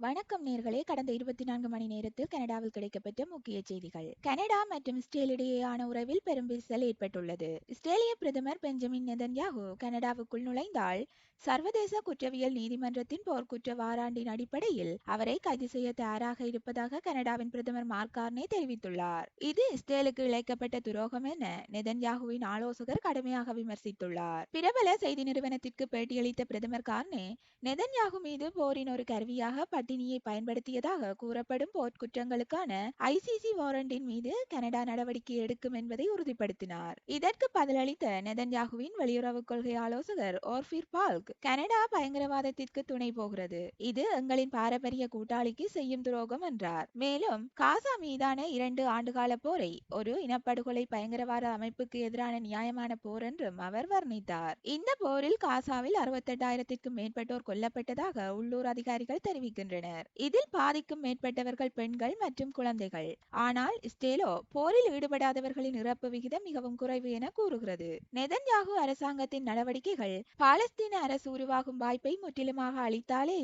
வணக்கம் நேர்களே. கடந்த இருபத்தி நான்கு மணி நேரத்தில் கனடாவில் கிடைக்கப்பெற்ற முக்கிய செய்திகள். கனடா மற்றும் இஸ்ரேல் இடையேயான உறவில் பெரும் விரிசல் ஏற்பட்டுள்ளது. இஸ்ரேலிய பிரதமர் பெஞ்சமின் நெதன்யாகு கனடாவுக்குள் நுழைந்தால் சர்வதேச குற்றவியல் நீதிமன்றத்தின் போர்க்குற்ற வாராண்டின் அடிப்படையில் அவரை கைது செய்ய தயாராக இருப்பதாக கனடாவின் பிரதமர் மார்கார்னே தெரிவித்துள்ளார். இது இஸ்ரேலுக்கு இழைக்கப்பட்ட துரோகம் என நெதன்யாகுவின் ஆலோசகர் கடுமையாக விமர்சித்துள்ளார். பிரபல செய்தி நிறுவனத்திற்கு பேட்டியளித்த பிரதமர் கார்னே நெதன்யாகு மீது போரின் ஒரு கருவியாக பட்டினியை பயன்படுத்தியதாக கூறப்படும் போர்க்குற்றங்களுக்கான ஐசிசி வாரண்டின் மீது கனடா நடவடிக்கை எடுக்கும் என்பதை உறுதிப்படுத்தினார். இதற்கு பதிலளித்த நெதன்யாகுவின் வெளியுறவு கொள்கை ஆலோசகர் ஓர்பிர் பால்க் கனடா பயங்கரவாதத்திற்கு துணை போகிறது. இது எங்களின் பாரம்பரிய கூட்டாளிக்கு செய்யும் துரோகம் என்றார். மேலும் காசா மீதான இரண்டு ஆண்டுகால போரை ஒரு இனப்படுகொலை பயங்கரவாத அமைப்புக்கு எதிரான நியாயமான போர் என்றும் அவர் வர்ணித்தார். இந்த போரில் காசாவில் அறுபத்தெட்டாயிரத்திற்கும் மேற்பட்டோர் கொல்லப்பட்டதாக உள்ளூர் அதிகாரிகள் தெரிவிக்கின்றனர். இதில் பாதிக்கும் மேற்பட்டவர்கள் பெண்கள் மற்றும் குழந்தைகள். ஆனால் ஸ்டேலோ போரில் ஈடுபடாதவர்களின் இறப்பு விகிதம் மிகவும் குறைவு என கூறுகிறது. நெதன்யாகு அரசாங்கத்தின் நடவடிக்கைகள் பாலஸ்தீன அரசு அரசு உருவாகும் வாய்ப்பை முற்றிலுமாக அளித்தாலே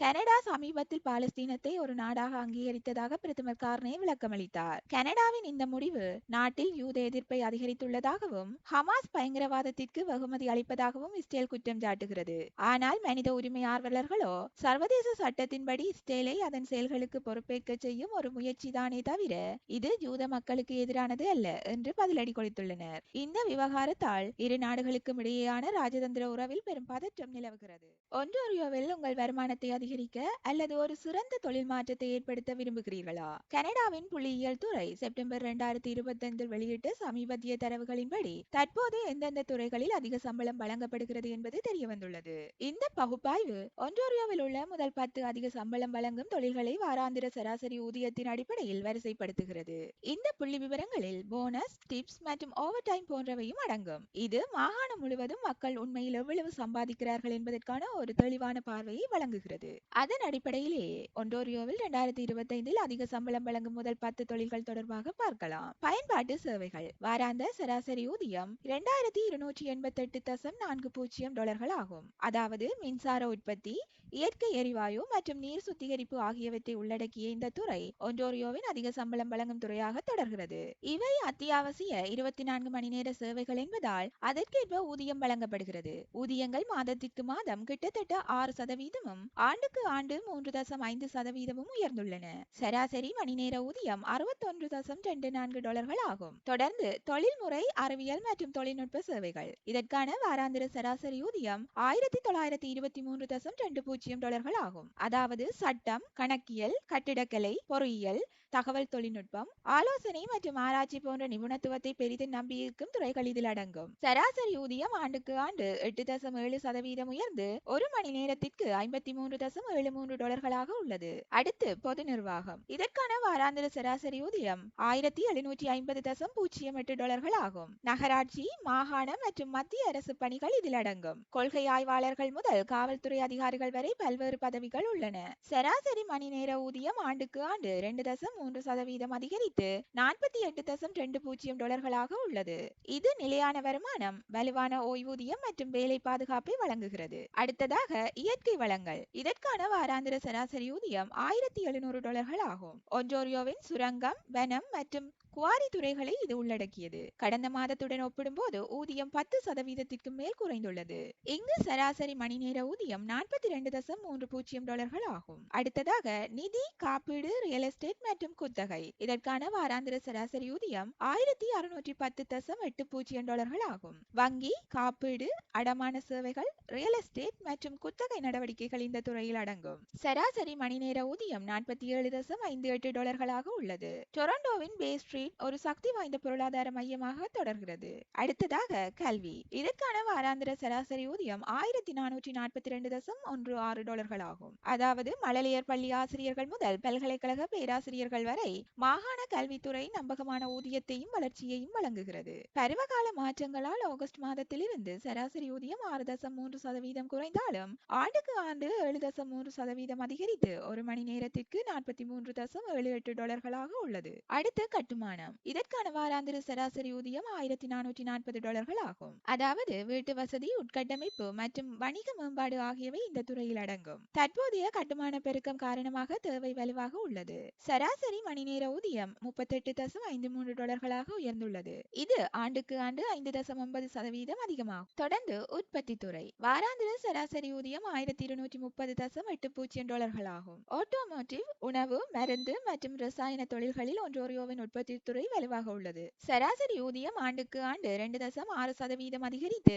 கனடா சமீபத்தில் பாலஸ்தீனத்தை ஒரு நாடாக அங்கீகரித்ததாக பிரதமர் கார்னே விளக்கமளித்தார். கனடாவின் இந்த முடிவு நாட்டில் யூத எதிர்ப்பை அதிகரித்துள்ளதாகவும் ஹமாஸ் பயங்கரவாதத்திற்கு வெகுமதி அளிப்பதாகவும் இஸ்ரேல் குற்றம் சாட்டுகிறது. ஆனால் மனித உரிமை ஆர்வலர்களோ சர்வதேச சட்டத்தின்படி இஸ்ரேலை அதன் செயல்களுக்கு பொறுப்பேற்க செய்யும் ஒரு முயற்சிதானே தவிர இது யூத மக்களுக்கு எதிரானது அல்ல என்று பதிலடி கொடுத்துள்ளனர். இந்த விவகாரத்தால் இரு நாடுகளுக்கும் இடையேயான ராஜதந்திர உறவில் பெரும் பதற்றம் நிலவுகிறது. ஒன்றாரியோவில் உங்கள் வருமானத்தை அதிகரிக்க அல்லது ஒரு சிறந்த தொழில் மாற்றத்தை ஏற்படுத்த விரும்புகிறீர்களா? கனடாவின் புள்ளியியல் துறை செப்டம்பர் இரண்டாயிரத்தி இருபத்தி வெளியிட்ட சமீபத்திய தரவுகளின்படி தற்போது எந்தெந்த துறைகளில் அதிக சம்பளம் வழங்கப்படுகிறது என்பது தெரிய வந்துள்ளது இந்த பகுப்பாய்வு ஒன்றாரியோவில் உள்ள முதல் பத்து அதிக சம்பளம் வழங்கும் தொழில்களை வாராந்திர சராசரி ஊதியத்தின் அடிப்படையில் வரிசைப்படுத்துகிறது. இந்த புள்ளி விவரங்களில் போனஸ் டிப்ஸ் மற்றும் ஓவர் டைம் போன்றவையும் அடங்கும். இது மாகாணம் முழுவதும் மக்கள் உண்மையில் எவ்வளவு சம்பாதிக்க சம்பாதிக்கிறார்கள் என்பதற்கான ஒரு தெளிவான பார்வையை வழங்குகிறது. அதன் அடிப்படையிலேயே ஒன்டோரியோவில் இரண்டாயிரத்தி இருபத்தி ஐந்தில் அதிக சம்பளம் வழங்கும் முதல் பத்து தொழில்கள் தொடர்பாக பார்க்கலாம். பயன்பாட்டு சேவைகள். வாராந்த சராசரி ஊதியம் இரண்டாயிரத்தி இருநூற்றி எண்பத்தி எட்டு தசம் நான்கு பூஜ்ஜியம் டாலர்கள் ஆகும். அதாவது மின்சார உற்பத்தி இயற்கை எரிவாயு மற்றும் நீர் சுத்திகரிப்பு ஆகியவற்றை உள்ளடக்கிய இந்த துறை ஒன்டோரியோவின் அதிக சம்பளம் வழங்கும் துறையாக தொடர்கிறது. இவை அத்தியாவசிய இருபத்தி நான்கு மணி நேர சேவைகள் என்பதால் அதற்கேற்ப ஊதியம் வழங்கப்படுகிறது. ஊதியங்கள் மாதத்திற்கு மாதம் கிட்டத்தட்ட ஆறு சதவீதமும் ஆண்டுக்கு ஆண்டு மூன்று தசம் ஐந்து சதவீதமும் உயர்ந்துள்ளன. சராசரி மணி நேர ஊதியம் அறுபத்தொன்று தசம் ரெண்டு நான்கு டாலர்கள் ஆகும். தொடர்ந்து தொழில்முறை அறிவியல் மற்றும் தொழில்நுட்ப சேவைகள். இதற்கான வாராந்திர சராசரி ஊதியம் ஆயிரத்தி தொள்ளாயிரத்தி இருபத்தி மூன்று தசம் ரெண்டு பூஜ்ஜியம் டாலர்கள் ஆகும். அதாவது சட்டம் கணக்கியல் கட்டிடக்கலை பொறியியல் தகவல் தொழில்நுட்பம் ஆலோசனை மற்றும் ஆராய்ச்சி போன்ற நிபுணத்துவத்தை பெரிதும் நம்பியிருக்கும் துறைகள் இதில் அடங்கும். சராசரி ஊதியம் ஆண்டுக்கு ஆண்டு எட்டு தசம் ஏழு சதவீதம் உயர்ந்து ஒரு மணி நேரத்திற்கு ஐம்பத்தி மூன்று தசம் ஏழு மூன்று டாலர்களாக உள்ளது. அடுத்து பொது நிர்வாகம். இதற்கான வாராந்திர சராசரி ஊதியம் ஆயிரத்தி எழுநூற்றி ஐம்பது தசம் பூஜ்ஜியம் எட்டு டாலர்கள் ஆகும். நகராட்சி மாகாணம் மற்றும் மத்திய அரசு பணிகள் இதில் அடங்கும். கொள்கை ஆய்வாளர்கள் முதல் காவல்துறை அதிகாரிகள் வரை பல்வேறு பதவிகள் உள்ளன. சராசரி மணி நேர ஊதியம் ஆண்டுக்கு ஆண்டு இரண்டு தசம் மூன்று சதவீதம் அதிகரித்து நாற்பத்தி எட்டு தசம் ரெண்டு பூஜ்ஜியம் டாலர்களாக உள்ளது. இது நிலையான வருமானம் வலுவான ஓய்வூதியம் மற்றும் வேலை பாதுகாப்பை வழங்குகிறது. அடுத்ததாக இயற்கை வளங்கள். இதற்கான வாராந்திர சராசரி ஊதியம் ஆயிரத்தி எழுநூறு டாலர்கள் ஆகும் ஒன்டோரியோவின் சுரங்கம் வனம் மற்றும் குவாரி துறைகளை இது உள்ளடக்கியது. கடந்த மாதத்துடன் ஒப்பிடும்போது ஊதியம் பத்து சதவீதத்திற்கு மேல் குறைந்துள்ளது. இங்கு சராசரி மணி நேர ஊதியம் நாற்பத்தி ரெண்டு தசம் மூன்று பூஜ்ஜியம் டாலர்கள் ஆகும். அடுத்ததாக நிதி காப்பீடு ரியல் எஸ்டேட் மற்றும் குத்தகை. இதற்கான வாராந்திர சராசரி ஊதியம் ஆயிரத்தி அறுநூற்றி பத்து தசம் எட்டு பூஜ்ஜியம் டாலர்கள் ஆகும். வங்கி காப்பீடு அடமான சேவைகள் ரியல் எஸ்டேட் மற்றும் குத்தகை நடவடிக்கைகள் இந்த துறையில் அடங்கும். சராசரி மணி நேர ஊதியம் நாற்பத்தி ஏழு தசம் ஐந்து எட்டு டாலர்களாக உள்ளது. டொரண்டோவின் பேஸ்ட்ரி ஸ்ட்ரீட் ஒரு சக்தி வாய்ந்த பொருளாதார மையமாக தொடர்கிறது. அடுத்ததாக கல்வி. இதற்கான வாராந்திர சராசரி ஊதியம் ஆயிரத்தி நானூற்றி நாற்பத்தி ரெண்டு தசம் ஒன்று ஆறு டாலர்கள் ஆகும். அதாவது மழலையர் பள்ளி ஆசிரியர்கள் முதல் பல்கலைக்கழக பேராசிரியர்கள் வரை மாகாண கல்வித்துறை நம்பகமான ஊதியத்தையும் வளர்ச்சியையும் வழங்குகிறது. பருவகால மாற்றங்களால் ஆகஸ்ட் மாதத்திலிருந்து சராசரி ஊதியம் ஆறு தசம் மூன்று சதவீதம் குறைந்தாலும் ஆண்டுக்கு ஆண்டு ஏழு தசம் மூன்று சதவீதம் அதிகரித்து ஒரு மணி நேரத்திற்கு நாற்பத்தி மூன்று தசம் ஏழு எட்டு டாலர்களாக உள்ளது. அடுத்து கட்டுமான கட்டுமானம் இதற்கான வாராந்திர சராசரி ஊதியம் ஆயிரத்தி நானூற்றி நாற்பது டாலர்கள் ஆகும். அதாவது வீட்டு வசதி உட்கட்டமைப்பு மற்றும் வணிக மேம்பாடு ஆகியவை இந்த துறையில் அடங்கும். தற்போதைய கட்டுமான பெருக்கம் காரணமாக தேவை வலுவாக உள்ளது. சராசரி மணி நேர ஊதியம் முப்பத்தெட்டு தசம் ஐந்து மூன்று டாலர்களாக உயர்ந்துள்ளது. இது ஆண்டுக்கு ஆண்டு ஐந்து தசம் ஒன்பது சதவீதம் அதிகமாகும். தொடர்ந்து உற்பத்தி துறை. வாராந்திர சராசரி ஊதியம் ஆயிரத்தி இருநூற்றி முப்பது தசம் எட்டு பூஜ்ஜியம் டாலர்களாகும். ஆட்டோமோட்டிவ் உணவு மருந்து மற்றும் ரசாயன தொழில்களில் ஒன்றோரியோவின் உற்பத்தி தொழில்துறை வலுவாக உள்ளது. சராசரி ஊதியம் ஆண்டுக்கு ஆண்டு இரண்டு தசம் ஆறு சதவீதம் அதிகரித்து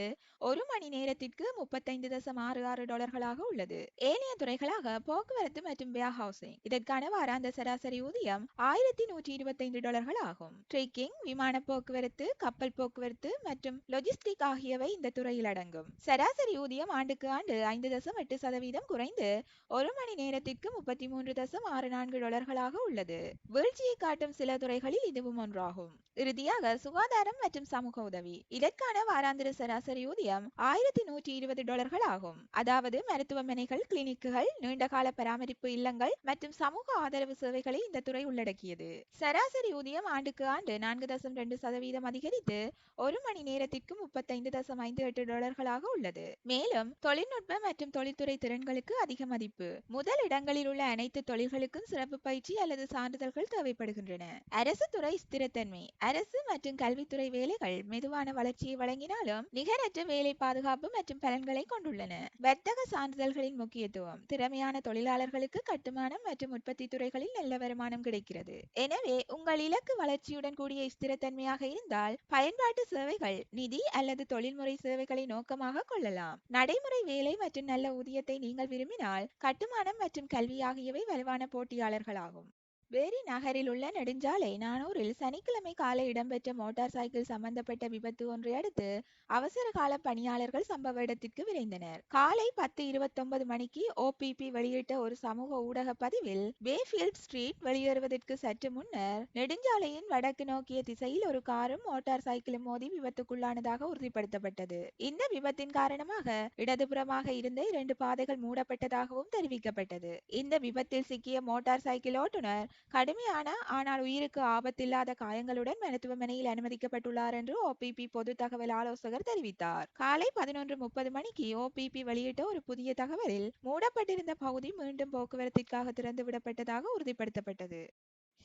ஒரு மணி நேரத்திற்கு முப்பத்தைந்து தசம் ஆறு ஆறு டாலர்களாக உள்ளது. ஏனைய துறைகளாக போக்குவரத்து மற்றும் வியா ஹவுசிங் இதற்கான வாராந்த சராசரி ஊதியம் ஆயிரத்தி நூற்றி இருபத்தைந்து டாலர்கள் ஆகும். ட்ரெக்கிங் விமான போக்குவரத்து கப்பல் போக்குவரத்து மற்றும் லொஜிஸ்டிக் ஆகியவை இந்த துறையில் அடங்கும். சராசரி ஊதியம் ஆண்டுக்கு ஆண்டு ஐந்து தசம் எட்டு சதவீதம் குறைந்து ஒரு மணி நேரத்திற்கு முப்பத்தி மூன்று தசம் ஆறு நான்கு டாலர்களாக உள்ளது. வீழ்ச்சியை காட்டும் சில துறைகளில் இதுவும் ஒன்றாகும் இறுதியாக சுகாதாரம் மற்றும் சமூக உதவி இதற்கான வாராந்திர சராசரி ஊதியம் ஆயிரத்தி நூற்றி இருபது டாலர்கள் ஆகும் அதாவது மருத்துவமனைகள் கிளினிக்குகள் நீண்டகால பராமரிப்பு இல்லங்கள் மற்றும் சமூக ஆதரவு சேவைகளை இந்த துறை உள்ளடக்கியது சராசரி ஊதியம் ஆண்டுக்கு ஆண்டு நான்கு தசம் ரெண்டு சதவீதம் அதிகரித்து ஒரு மணி நேரத்திற்கு முப்பத்தைந்து தசம் ஐந்து எட்டு டாலர்களாக உள்ளது மேலும் தொழில்நுட்ப மற்றும் தொழில்துறை திறன்களுக்கு அதிக மதிப்பு முதல் இடங்களில் உள்ள அனைத்து தொழில்களுக்கும் சிறப்பு பயிற்சி அல்லது சான்றிதழ்கள் தேவைப்படுகின்றன அரசு துறை ஸ்திரத்தன்மை. அரசு மற்றும் கல்வித்துறை வேலைகள் மெதுவான வளர்ச்சியை வழங்கினாலும் நிகரற்ற வேலை பாதுகாப்பு மற்றும் பலன்களை கொண்டுள்ளன. வர்த்தக சான்றிதழ்களின் முக்கியத்துவம். திறமையான தொழிலாளர்களுக்கு கட்டுமானம் மற்றும் உற்பத்தி துறைகளில் நல்ல வருமானம் கிடைக்கிறது. எனவே உங்கள் இலக்கு வளர்ச்சியுடன் கூடிய ஸ்திரத்தன்மையாக இருந்தால் பயன்பாட்டு சேவைகள் நிதி அல்லது தொழில்முறை சேவைகளை நோக்கமாக கொள்ளலாம். நடைமுறை வேலை மற்றும் நல்ல ஊதியத்தை நீங்கள் விரும்பினால் கட்டுமானம் மற்றும் கல்வி ஆகியவை வலுவான போட்டியாளர்களாகும். பேரி நகரில் உள்ள நெடுஞ்சாலை நானூரில் சனிக்கிழமை காலை இடம்பெற்ற மோட்டார் சைக்கிள் சம்பந்தப்பட்ட விபத்து ஒன்றை அடுத்து அவசர கால பணியாளர்கள் சம்பவ இடத்திற்கு விரைந்தனர். காலை பத்து இருபத்தொன்பது மணிக்கு ஓபிபி வெளியிட்ட ஒரு சமூக ஊடக பதிவில் பேஃபீல்ட் ஸ்ட்ரீட் வெளியேறுவதற்கு சற்று முன்னர் நெடுஞ்சாலையின் வடக்கு நோக்கிய திசையில் ஒரு காரும் மோட்டார் சைக்கிளும் மோதி விபத்துக்குள்ளானதாக உறுதிப்படுத்தப்பட்டது. இந்த விபத்தின் காரணமாக இடதுபுறமாக இருந்த இரண்டு பாதைகள் மூடப்பட்டதாகவும் தெரிவிக்கப்பட்டது. இந்த விபத்தில் சிக்கிய மோட்டார் சைக்கிள் ஓட்டுநர் கடுமையான ஆனால் உயிருக்கு ஆபத்தில்லாத காயங்களுடன் மருத்துவமனையில் அனுமதிக்கப்பட்டுள்ளார் என்று ஓபிபி பொது தகவல் ஆலோசகர் தெரிவித்தார். காலை பதினொன்று முப்பது மணிக்கு ஓபிபி வெளியிட்ட ஒரு புதிய தகவலில் மூடப்பட்டிருந்த பகுதி மீண்டும் போக்குவரத்திற்காக திறந்து விடப்பட்டதாக உறுதிப்படுத்தப்பட்டது.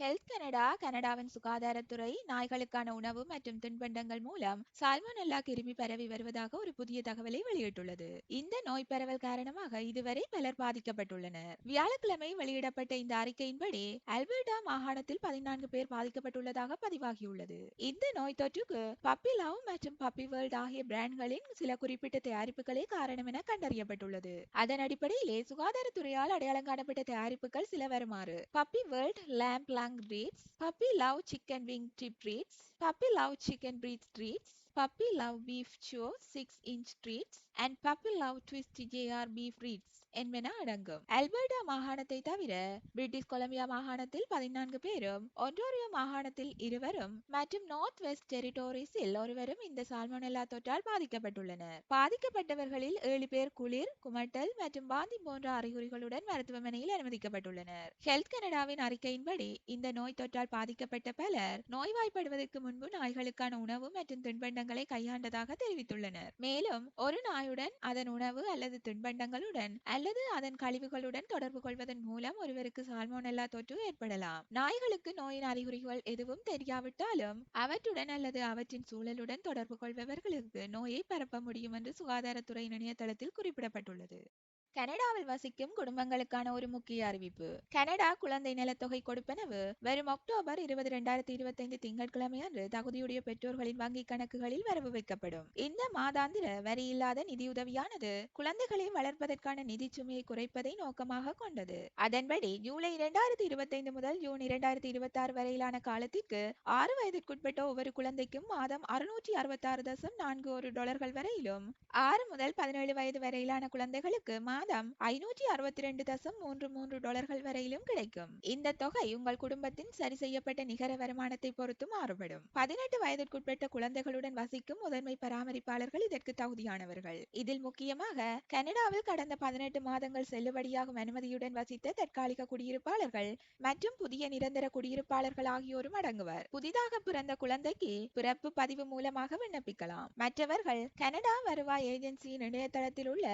ஹெல்த் கனடா கனடாவின் சுகாதாரத்துறை நாய்களுக்கான உணவு மற்றும் தின்பண்டங்கள் மூலம் சால்மோனெல்லா கிருமி பரவி வருவதாக ஒரு புதிய தகவலை வெளியிட்டுள்ளது. இந்த நோய் பரவல் காரணமாக இதுவரை பலர் பாதிக்கப்பட்டுள்ளனர். வியாழக்கிழமை வெளியிடப்பட்ட இந்த அறிக்கையின்படி அல்பர்டா மாகாணத்தில் பதினான்கு பேர் பாதிக்கப்பட்டுள்ளதாக பதிவாகியுள்ளது. இந்த நோய் தொற்றுக்கு பப்பி லவ் மற்றும் பப்பி வேர்ல்ட் ஆகிய பிராண்ட்களின் சில குறிப்பிட்ட தயாரிப்புகளே காரணம் என கண்டறியப்பட்டுள்ளது. அதன் அடிப்படையிலே சுகாதாரத்துறையால் அடையாளம் காணப்பட்ட தயாரிப்புகள் சில வருமாறு. Puppy world lamb lung treats, puppy love chicken wing tip treats, puppy love chicken breast treats, puppy love beef chew 6 inch treats, and puppy love twist JR beef treats என்பன அடங்கும். அல்பர்டா மாகாணத்தை தவிர பிரிட்டிஷ் கொலம்பியா மாகாணத்தில் பதினான்கு பேரும் Ontario மாகாணத்தில் இருவரும் மற்றும் north west டெரிட்டோரிஸில் ஒருவரும் இந்த சால்மோனெல்லா தொற்றால் பாதிக்கப்பட்டுள்ளனர். பாதிக்கப்பட்டவர்களில் ஏழு பேர் குளிர் குமட்டல் மற்றும் வாந்தி போன்ற அறிகுறிகளுடன் மருத்துவமனையில் அனுமதிக்கப்பட்டுள்ளனர். ஹெல்த் கனடாவின் அறிக்கையின்படி இந்த நோய் தொற்றால் பாதிக்கப்பட்ட பலர் நோய்வாய்ப்படுவதற்கு முன்பு நாய்களுக்கான உணவு மற்றும் தின்பண்டங்களை கையாண்டதாக தெரிவித்துள்ளனர். மேலும் ஒரு நாயுடன் அதன் உணவு அல்லது தின்பண்டங்களுடன் அல்லது அதன் கழிவுகளுடன் தொடர்பு கொள்வதன் மூலம் ஒருவருக்கு சால்மோனெல்லா தொற்று ஏற்படலாம். நாய்களுக்கு நோயின் அறிகுறிகள் எதுவும் தெரியாவிட்டாலும் அவற்றுடன் அல்லது அவற்றின் சூழலுடன் தொடர்பு கொள்பவர்களுக்கு நோயை பரப்ப முடியும் என்று சுகாதாரத்துறை இணையதளத்தில் குறிப்பிடப்பட்டுள்ளது. கனடாவில் வசிக்கும் குடும்பங்களுக்கான ஒரு முக்கிய அறிவிப்பு. கனடா குழந்தை நலத்தொகை கொடுப்பனவு வரும் அக்டோபர் இருபது இரண்டாயிரத்தி இருபத்தி ஐந்து திங்கட்கிழமை அன்று தகுதியுடைய பெற்றோர்களின் வங்கிக் கணக்குகளில் வரவு வைக்கப்படும். இந்த மாதாந்திர வரி இல்லாத நிதியுதவியானது குழந்தைகளை வளர்ப்பதற்கான நிதி சுமையை குறைப்பதை நோக்கமாக கொண்டது. அதன்படி ஜூலை இரண்டாயிரத்தி இருபத்தி ஐந்து முதல் ஜூன் இரண்டாயிரத்தி இருபத்தி ஆறு வரையிலான காலத்திற்கு ஆறு வயதிற்குட்பட்ட ஒவ்வொரு குழந்தைக்கும் மாதம் அறுநூற்றி அறுபத்தி ஆறு தசம் நான்கு ஒரு டாலர்கள் வரையிலும் ஆறு முதல் பதினேழு வயது வரையிலான குழந்தைகளுக்கு மாதம் மாதம் ஐநூற்றி அறுபத்தி ரெண்டு தசம் மூன்று மூன்று டாலர்கள் வரையிலும் கிடைக்கும். இந்த தொகை உங்கள் குடும்பத்தின் சரி செய்யப்பட்ட நிகர வருமானத்தை பொறுத்து மாறுபடும். பதினெட்டு வயதிற்குட்பட்ட குழந்தைகளுடன் வசிக்கும் முதன்மை பராமரிப்பாளர்கள் இதற்கு தகுதியானவர்கள். இதில் முக்கியமாக கனடாவில் கடந்த பதினெட்டு மாதங்கள் செல்லுபடியாகும் அனுமதியுடன் வசித்த தற்காலிக குடியிருப்பாளர்கள் மற்றும் புதிய நிரந்தர குடியிருப்பாளர்கள் ஆகியோரும் அடங்குவர். புதிதாக பிறந்த குழந்தைக்கு பிறப்பு பதிவு மூலமாக விண்ணப்பிக்கலாம். மற்றவர்கள் கனடா வருவாய் ஏஜென்சியின் இணையதளத்தில் உள்ள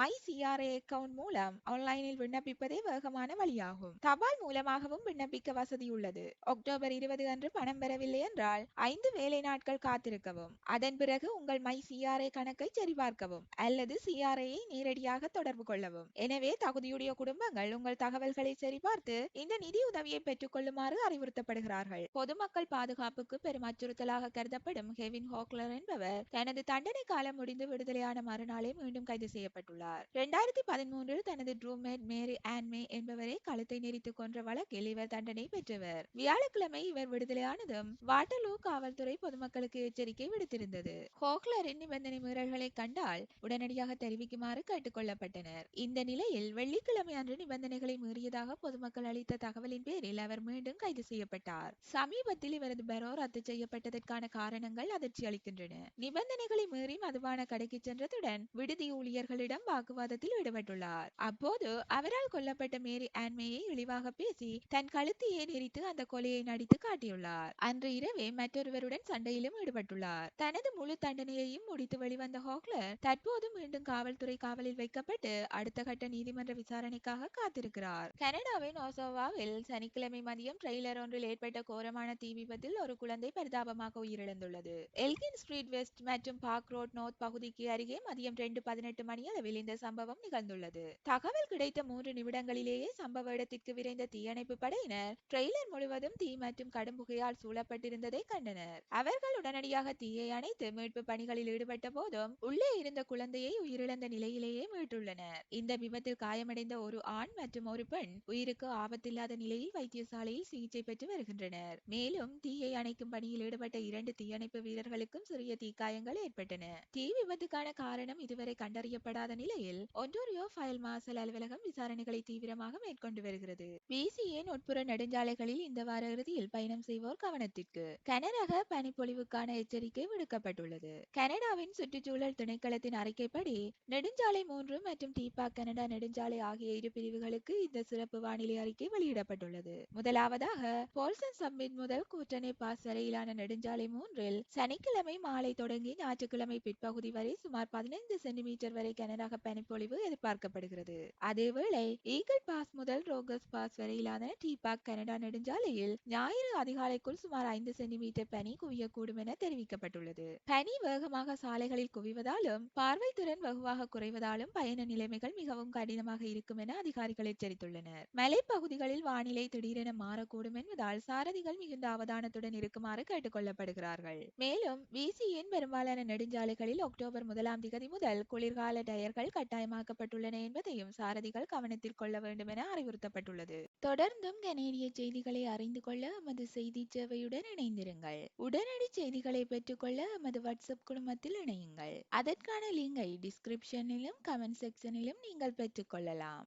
மை சிஆர்ஏ அக்கவுண்ட் மூலம் ஆன்லைனில் விண்ணப்பிப்பதே வேகமான வழியாகும். தபால் மூலமாகவும் விண்ணப்பிக்க வசதி உள்ளது அக்டோபர் இருபது அன்று பணம் பெறவில்லை என்றால் ஐந்து வேலை நாட்கள் காத்திருக்கவும் அதன் பிறகு உங்கள் மை சிஆர்ஐ கணக்கை சரிபார்க்கவும் அல்லது சிஆர்ஏயை நேரடியாக தொடர்பு கொள்ளவும். எனவே தகுதியுடைய குடும்பங்கள் உங்கள் தகவல்களை சரிபார்த்து இந்த நிதி உதவியை பெற்றுக் கொள்ளுமாறு அறிவுறுத்தப்படுகிறார்கள். பொதுமக்கள் பாதுகாப்புக்கு பெரும் அச்சுறுத்தலாக கருதப்படும் ஹெவின் ஹோக்லர் என்பவர் தனது தண்டனை காலம் முடிந்து விடுதலையான மறுநாளே மீண்டும் கைது செய்யப்பட்டுள்ளார். இரண்டாயிரத்தி பதிமூன்றில் தனது ரூம்மேட் மேரி ஆன்மே என்பவரை கழுத்தை நெறித்து கொன்ற வழக்கில் இவர் தண்டனை பெற்றவர். வியாழக்கிழமை இவர் விடுதலையானதும் வாட்டலூ காவல்துறை பொதுமக்களுக்கு எச்சரிக்கை விடுத்திருந்தது. ஹோக்லரின் நிபந்தனை மீறல்களை கண்டால் உடனடியாக தெரிவிக்குமாறு கேட்டுக்கொள்ளப்பட்டனர் இந்த நிலையில் வெள்ளிக்கிழமை அன்று நிபந்தனைகளை மீறியதாக பொதுமக்கள் அளித்த தகவலின் பேரில் அவர் மீண்டும் கைது செய்யப்பட்டார். சமீபத்தில் இவரது பெரோ ரத்து செய்யப்பட்டதற்கான காரணங்கள் அதிர்ச்சி அளிக்கின்றன. நிபந்தனைகளை மீறி மதுவான கடைக்கு சென்றதுடன் விடுதி ஊழியர்களிடம் வாக்குவாதத்தில் ஈடுபட்டார் ஈடுபட்டுள்ளார் அப்போது அவரால் கொல்லப்பட்ட மேரி ஆன்மையை இழிவாக பேசி தன் கழுத்தையே நெரித்து அந்த கொலையை நடித்து காட்டியுள்ளார். அன்று இரவே மற்றொருவருடன் சண்டையிலும் ஈடுபட்டுள்ளார். தனது முழு தண்டனையையும் முடித்து வெளிவந்த ஹோக்லர் தற்போது மீண்டும் காவல்துறை காவலில் வைக்கப்பட்டு அடுத்த கட்ட நீதிமன்ற விசாரணைக்காக காத்திருக்கிறார். கனடாவின் ஓசோவாவில் சனிக்கிழமை மதியம் ட்ரெய்லர் ஒன்றில் ஏற்பட்ட கோரமான தீ விபத்தில் ஒரு குழந்தை பரிதாபமாக உயிரிழந்துள்ளது. எல்கின் ஸ்ட்ரீட் வெஸ்ட் மற்றும் பார்க் ரோட் நோர்த் பகுதிக்கு அருகே மதியம் ரெண்டு பதினெட்டு மணி அளவில் இந்த சம்பவம் நிகழ்ந்தது. வந்துள்ளது தகவல் கிடைத்த மூன்று நிமிடங்களிலேயே சம்பவ இடத்திற்கு விரைந்த தீயணைப்பு படையினர் ட்ரெய்லர் முழுவதும் தீ மற்றும் கடும் புகையால் சூழப்பட்டிருந்ததை கண்டனர். அவர்கள் உடனடியாக தீயை அணைத்து மீட்பு பணிகளில் ஈடுபட்ட போதும் உள்ளே இருந்த குழந்தையை உயிரிழந்த நிலையிலேயே மீட்டுள்ளனர். இந்த விபத்தில் காயமடைந்த ஒரு ஆண் மற்றும் ஒரு பெண் உயிருக்கு ஆபத்தில்லாத நிலையில் வைத்தியசாலையில் சிகிச்சை பெற்று வருகின்றனர். மேலும் தீயை அணைக்கும் பணியில் ஈடுபட்ட இரண்டு தீயணைப்பு வீரர்களுக்கும் சிறிய தீக்காயங்கள் ஏற்பட்டன. தீ விபத்துக்கான காரணம் இதுவரை கண்டறியப்படாத நிலையில் ஒன்றொரு ஒன்டோரியோ ஃபயல் மார்சல் அலுவலகம் விசாரணைகளை தீவிரமாக மேற்கொண்டு வருகிறது. பிசிஏ உட்புற நெடுஞ்சாலைகளில் இந்த வார இறுதியில் பயணம் செய்வோர் கவனத்திற்கு. கனரக பனிப்பொழிவுக்கான எச்சரிக்கை விடுக்கப்பட்டுள்ளது. கனடாவின் சுற்றுச்சூழல் திணைக்களத்தின் அறிக்கைப்படி நெடுஞ்சாலை மூன்று மற்றும் டீபா கனடா நெடுஞ்சாலை ஆகிய இரு பிரிவுகளுக்கு இந்த சிறப்பு வானிலை அறிக்கை வெளியிடப்பட்டுள்ளது. முதலாவதாக போல்சன் சம்மிட் முதல் கூட்டணி பாஸ் வரையிலான நெடுஞ்சாலை மூன்றில் சனிக்கிழமை மாலை தொடங்கி ஞாயிற்றுக்கிழமை பிற்பகுதி வரை சுமார் பதினைந்து சென்டிமீட்டர் வரை கனரக பனிப்பொழிவு எதிர்பார்க்கப்படுகிறது. அதேவேளை ஈகிள் பாஸ் முதல் ரோகஸ் பாஸ் வரையிலான டீபாக் கனடா நெடுஞ்சாலையில் ஞாயிறு அதிகாலைக்குள் சுமார் ஐந்து சென்டிமீட்டர் பனி குவியக்கூடும் என தெரிவிக்கப்பட்டுள்ளது. பனி வேகமாக சாலைகளில் குவிவதாலும் பார்வை திறன் வெகுவாக குறைவதாலும் பயண நிலைமைகள் மிகவும் கடினமாக இருக்கும் என அதிகாரிகள் எச்சரித்துள்ளனர். மலைப்பகுதிகளில் வானிலை திடீரென மாறக்கூடும் என்பதால் சாரதிகள் மிகுந்த அவதானத்துடன் இருக்குமாறு கேட்டுக்கொள்ளப்படுகிறார்கள் மேலும் பிசியின் பெரும்பாலான நெடுஞ்சாலைகளில் அக்டோபர் முதலாம் திகதி முதல் குளிர்கால டயர்கள் கட்டாயமாக்கப்பட்டு செய்யப்பட்டுள்ளன என்பதையும் சாரதிகள் கவனத்தில் கொள்ள வேண்டும் என அறிவுறுத்தப்பட்டுள்ளது. தொடர்ந்தும் கனேடிய செய்திகளை அறிந்து கொள்ள எமது செய்தி சேவையுடன் இணைந்திருங்கள். உடனடி செய்திகளை பெற்றுக்கொள்ள எமது வாட்ஸ்அப் குழுமத்தில் இணையுங்கள். அதற்கான லிங்கை டிஸ்கிரிப்ஷனிலும் கமெண்ட் செக்ஷனிலும் நீங்கள் பெற்றுக்கொள்ளலாம்.